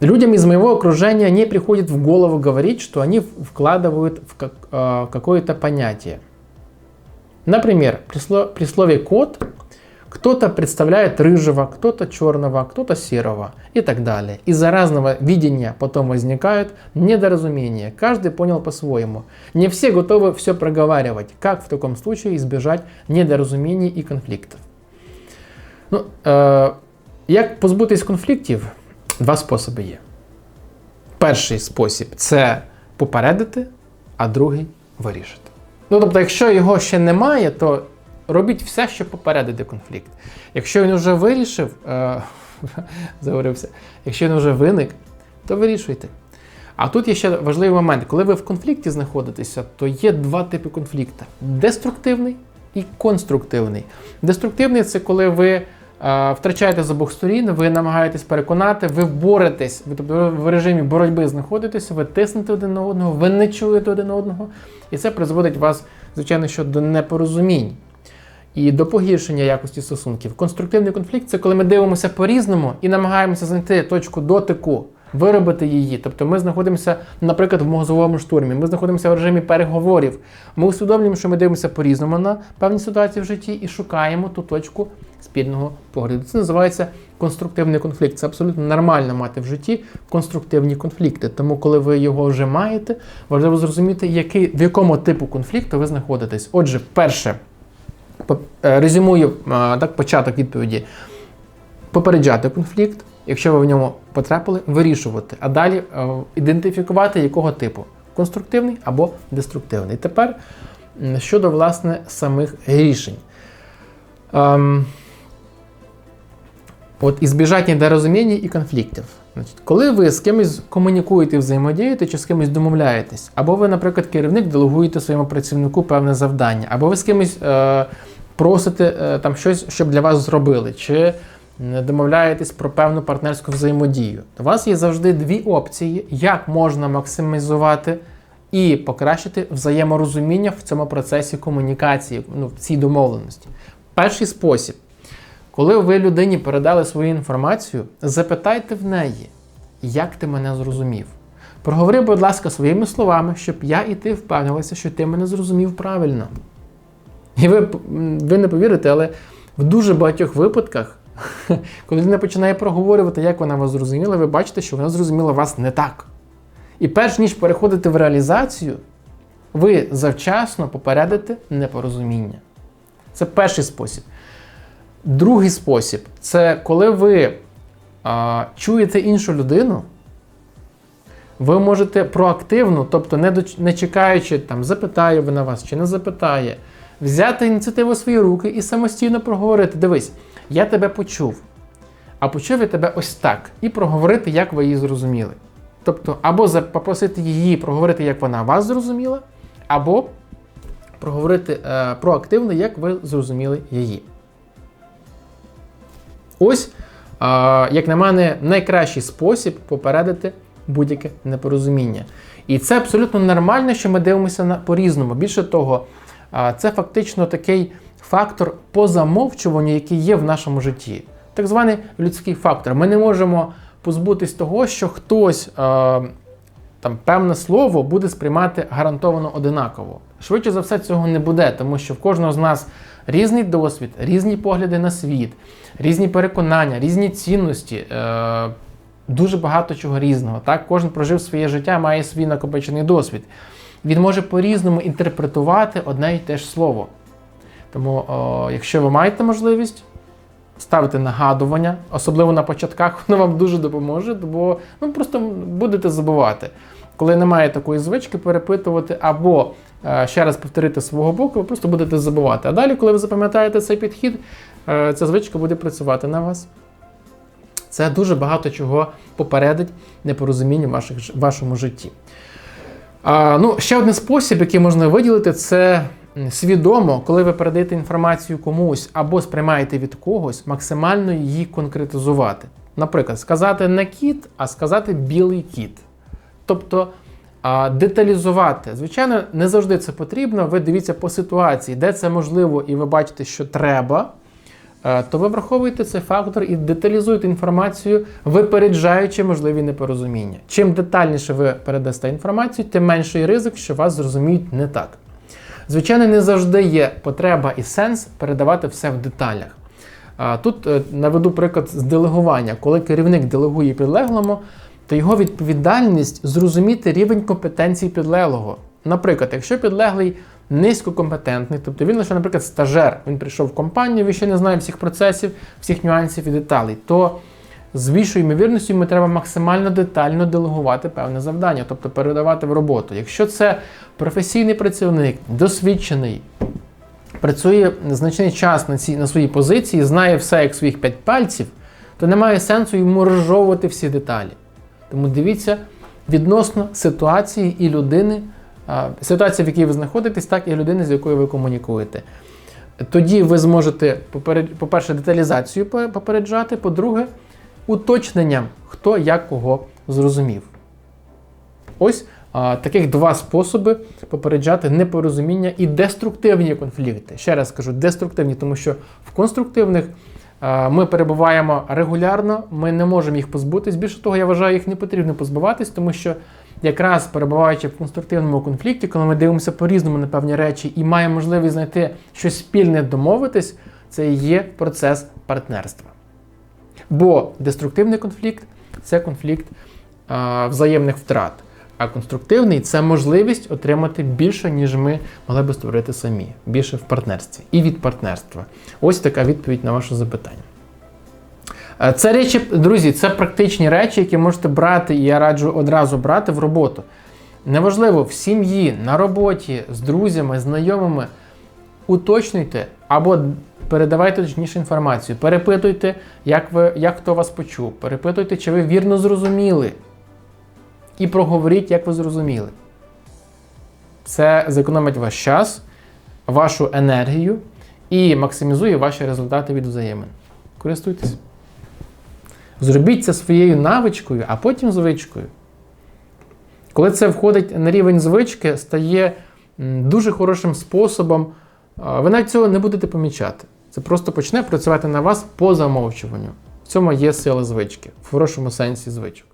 Людям из моего окружения не приходит в голову говорить, что они вкладывают в э, какое-то понятие. Например, при, сло, при слове кот кто-то представляет рыжего, кто-то черного, кто-то серого и так далее. Из-за разного видения потом возникают недоразумения. Каждый понял по-своему. Не все готовы все проговаривать. Как в таком случае избежать недорозумений и конфликтов? Ну, е, Як позбутись конфліктів? Два способи є. Перший спосіб це попередити, а другий вирішити. Ну, тобто, якщо його ще немає, то робіть все, щоб попередити конфлікт. Якщо він вже вирішив, е, заговорився, якщо він вже виник, то вирішуйте. А тут є ще важливий момент, коли ви в конфлікті знаходитеся, то є два типи конфлікту: деструктивний і конструктивний. Деструктивний це коли ви втрачаєте з обох сторін, ви намагаєтесь переконати, ви боретесь, ви тобто в режимі боротьби знаходитеся, ви тиснете один на одного, ви не чуєте один одного, і це призводить вас, звичайно, що до непорозумінь і до погіршення якості стосунків. Конструктивний конфлікт це коли ми дивимося по-різному і намагаємося знайти точку дотику виробити її. Тобто ми знаходимося, наприклад, в мозговому штурмі, ми знаходимося в режимі переговорів. Ми усвідомлюємо, що ми дивимося по-різному на певні ситуації в житті і шукаємо ту точку спільного погляду. Це називається конструктивний конфлікт. Це абсолютно нормально мати в житті конструктивні конфлікти. Тому, коли ви його вже маєте, важливо зрозуміти, який, в якому типу конфлікту ви знаходитесь. Отже, перше, е, резюмую е, так, початок відповіді. Попереджати конфлікт, якщо ви в ньому потрапили, вирішувати, а далі е, ідентифікувати якого типу конструктивний або деструктивний. Тепер щодо власне самих рішень. Ем, От ізбіжать недорозуміння і конфліктів. Значить, Коли ви з кимось комунікуєте, взаємодієте чи з кимось домовляєтесь, або ви, наприклад, керівник делегуєте своєму працівнику певне завдання, або ви з кимось е, просите е, там щось, щоб для вас зробили, чи домовляєтесь про певну партнерську взаємодію, у вас є завжди дві опції, як можна максимізувати і покращити взаєморозуміння в цьому процесі комунікації, ну, в цій домовленості. Перший спосіб, коли ви людині передали свою інформацію, запитайте в неї, як ти мене зрозумів. Проговори, будь ласка, своїми словами, щоб я і ти впевнилися, що ти мене зрозумів правильно. І ви, ви не повірите, але в дуже багатьох випадках Коли людина починає проговорювати, як вона вас зрозуміла, ви бачите, що вона зрозуміла вас не так. І перш ніж переходити в реалізацію, ви завчасно попередите непорозуміння. Це перший спосіб. Другий спосіб це коли ви а, чуєте іншу людину, ви можете проактивно, тобто не до, не чекаючи, там, запитає вона вас чи не запитає, взяти ініціативу в свої руки і самостійно проговорити. Дивись. Я тебе почув, а почув я тебе ось так, і проговорити, як ви її зрозуміли. Тобто, або попросити її проговорити, як вона вас зрозуміла, або проговорити е, проактивно, як ви зрозуміли її. Ось, е, як на мене, найкращий спосіб попередити будь-яке непорозуміння. І це абсолютно нормально, що ми дивимося на по-різному. Більше того, е, це фактично такий фактор по замовчуванню, який є в нашому житті. Так званий людський фактор. Ми не можемо позбутись того, що хтось е, там певне слово буде сприймати гарантовано одинаково. Швидше за все, цього не буде, тому що в кожного з нас різний досвід, різні погляди на світ, різні переконання, різні цінності. Е, Дуже багато чого різного. Так? Кожен прожив своє життя, має свій накопичений досвід. Він може по-різному інтерпретувати одне і те ж слово. Тому, о, якщо ви маєте можливість, ставити нагадування, особливо на початках, воно вам дуже допоможе, бо ну, просто будете забувати. Коли немає такої звички, перепитувати або е, ще раз повторити свого боку, ви просто будете забувати. А далі, коли ви запам'ятаєте цей підхід, е, ця звичка буде працювати на вас. Це дуже багато чого попередить непорозуміння в вашому житті. А, ну, Ще один спосіб, який можна виділити, це свідомо, коли ви передаєте інформацію комусь або сприймаєте від когось, максимально її конкретизувати. Наприклад, сказати не кіт, а сказати білий кіт. Тобто деталізувати. Звичайно, не завжди це потрібно. Ви дивіться по ситуації, де це можливо, і ви бачите, що треба. е, то ви враховуєте цей фактор і деталізуєте інформацію, випереджаючи можливі непорозуміння. Чим детальніше ви передасте інформацію, тим менший ризик, що вас зрозуміють не так. Звичайно, не завжди є потреба і сенс передавати все в деталях. Тут е, наведу приклад з делегування. Коли керівник делегує підлеглому, то його відповідальність зрозуміти рівень компетенції підлеглого. Наприклад, якщо підлеглий низькокомпетентний, тобто він лише, наприклад, стажер, він прийшов в компанію, він ще не знає всіх процесів, всіх нюансів і деталей, то з більшою ймовірністю йому треба максимально детально делегувати певне завдання, тобто передавати в роботу. Якщо це професійний працівник, досвідчений, працює значний час на, цій, на своїй позиції, знає все як своїх п'ять пальців, то немає сенсу йому розжовувати всі деталі. Тому дивіться відносно ситуації і людини, ситуації, в якій ви знаходитесь, так і людини, з якою ви комунікуєте. Тоді ви зможете, по-перше, деталізацію попереджати, по-друге, уточненням, хто як кого зрозумів. Ось а, таких два способи попереджати непорозуміння і деструктивні конфлікти. Ще раз кажу, деструктивні, тому що в конструктивних а, ми перебуваємо регулярно, ми не можемо їх позбутись. Більше того, я вважаю, їх не потрібно позбуватись, тому що якраз перебуваючи в конструктивному конфлікті, коли ми дивимося по-різному на певні речі і маємо можливість знайти щось спільне, домовитись, це і є процес партнерства. Бо деструктивний конфлікт це конфлікт а, взаємних втрат. А конструктивний це можливість отримати більше, ніж ми могли би створити самі, більше в партнерстві і від партнерства. Ось така відповідь на ваше запитання. Це речі, друзі, це практичні речі, які можете брати, і я раджу одразу брати в роботу. Неважливо, в сім'ї, на роботі, з друзями, знайомими. Уточнюйте або передавайте точніше інформацію. Перепитуйте, як, ви, як хто вас почув. Перепитуйте, чи ви вірно зрозуміли. І проговоріть, як ви зрозуміли. Це зекономить ваш час, вашу енергію і максимізує ваші результати від взаємин. Користуйтесь. Зробіть це своєю навичкою, а потім звичкою. Коли це входить на рівень звички, стає дуже хорошим способом. Ви навіть цього не будете помічати. Це просто почне працювати на вас по замовчуванню. В цьому є сила звички, в хорошому сенсі звичок.